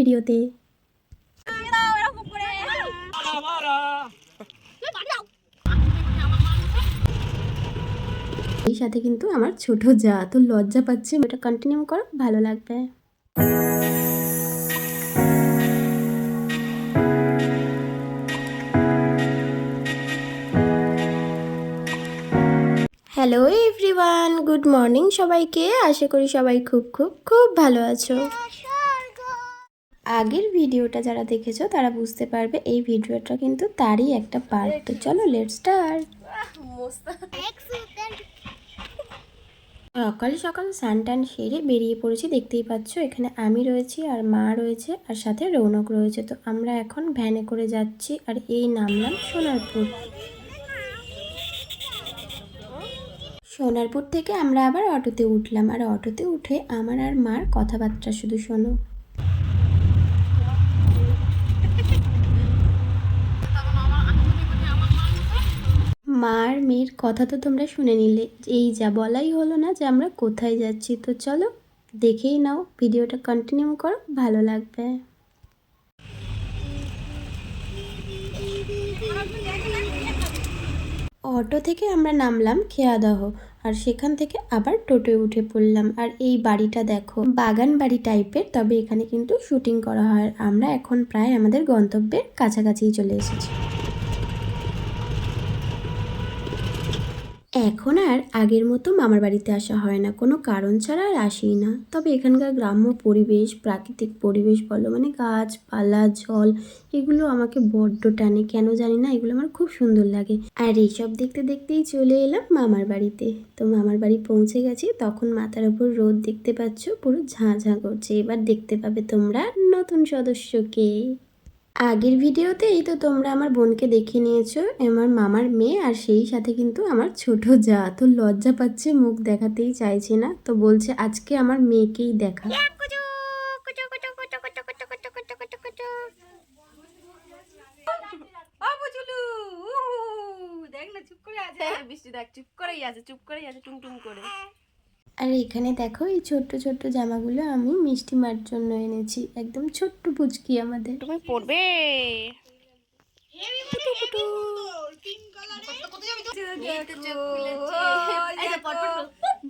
ভিডিওতে। এই সাথে কিন্তু আমার ছোট যা, তো লজ্জা পাচ্ছে ওটা কন্টিনিউ করো, ভালো লাগবে। হ্যালো এভরিওয়ান গুড মর্নিং সবাইকে, আশা করি সবাই খুব খুব খুব ভালো আছো। আগের ভিডিওটা যারা দেখেছ, তারা বুঝতে পারবে এই ভিডিওটা কিন্তু তারই একটা পার্ট তো চলো লেট স্টার্ট সকাল সকাল টান সেরে বেরিয়ে পড়েছি, দেখতেই পাচ্ছ এখানে আমি রয়েছি আর মা রয়েছে আর সাথে রৌনক রয়েছে। তো আমরা এখন ভ্যানে করে যাচ্ছি আর এই নামলাম সোনারপুর। সোনারপুর থেকে আমরা আবার অটোতে উঠলাম। আর অটোতে উঠে আমার আর মার কথাবার্তা শুধু শোনো। মার, মেয়ের কথা তো তোমরা শুনে নিলে। এই যা বলাই হলো না যে আমরা কোথায় যাচ্ছি, তো চলো দেখেই নাও, ভিডিওটা কন্টিনিউ করো, ভালো লাগবে। অটো থেকে আমরা নামলাম খেয়াদহ, আর সেখান থেকে আবার টোটোয় উঠে পড়লাম। আর এই বাড়িটা দেখো, বাগান বাড়ি টাইপের তবে এখানে কিন্তু শুটিং করা হয়। আর আমরা এখন প্রায় আমাদের গন্তব্যের কাছাকাছি চলে এসেছি। এখন আর আগের মতো মামার বাড়িতে আসা হয় না। কোনো কারণ ছাড়া আর আসিই না। তবে এখানকার গ্রাম্য পরিবেশ, প্রাকৃতিক পরিবেশ বলো মানে গাছপালা, জল, এগুলো আমাকে বড্ড টানে। কেন জানি না, এগুলো আমার খুব সুন্দর লাগে। আর এইসব দেখতে দেখতেই চলে এলাম মামার বাড়িতে। তো মামার বাড়ি পৌঁছে গেছি, তখন মাথার উপর রোদ দেখতে পাচ্ছ, পুরো ঝাঁ ঝাঁ করছে। এবার দেখতে পাবে তোমরা নতুন সদস্যকে। আগের ভিডিওতে এই তো তোমরা আমার বোনকে দেখে নিয়েছো আমার মামার মেয়ে আর সেই সাথে কিন্তু আমার ছোট যা। তো লজ্জা পাচ্ছে, মুখ দেখাতেই চাইছে না। তো বলছে, আজকে আমার মেয়েকেই দেখা। দেখ না, চুপ করে আছে। বৃষ্টি দেখ, চুপ করেই আছে, চুপ করেই আছে টুং টুং করে। আর এখানে দেখো এই ছোট্ট ছোট্ট জামাগুলো আমি মিষ্টি মার জন্য এনেছি। একদম ছোট্ট পুচকি আমাদের। তুমি পড়বে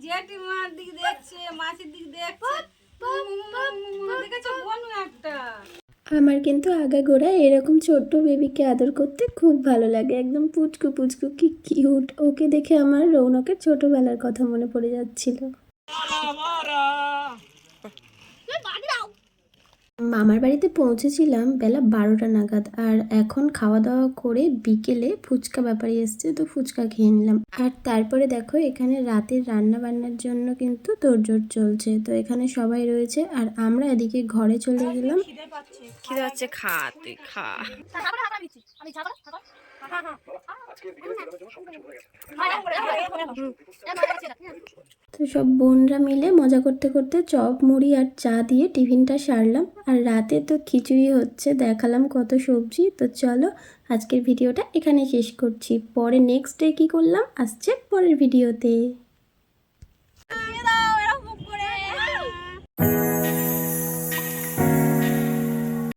জেঠিমার দিক দেখছে মাসির দিক দেখছে দেখেছ বনু একটা আমার কিন্তু আগাগোড়া এরকম ছোট্ট বেবিকে আদর করতে খুব ভালো লাগে। একদম পুচকু পুচকু, কি কিউট ওকে দেখে আমার রৌনকের ছোটবেলার কথা মনে পড়ে যাচ্ছিল। মামার বাড়িতে পৌঁছেছিলাম বেলা বারোটা নাগাদ আর এখন খাওয়া দাওয়া করে বিকেলে ফুচকা ব্যাপারে এসছে তো ফুচকা খেয়ে নিলাম। আর তারপরে দেখো এখানে রাতের রান্না বান্নার জন্য কিন্তু তোড়জোড় চলছে তো এখানে সবাই রয়েছে আর আমরা এদিকে ঘরে চলে গেলাম। খিদে হচ্ছে খা তুই খা। তো সব বোনরা মিলে মজা করতে করতে চপ মুড়ি আর চা দিয়ে টিফিনটা সারলাম আর রাতে তো খিচুড়ি হচ্ছে দেখালাম কত সবজি তো চলো আজকের ভিডিওটা এখানে শেষ করছি পরে নেক্সট ডে কী করলাম আসছে পরের ভিডিওতে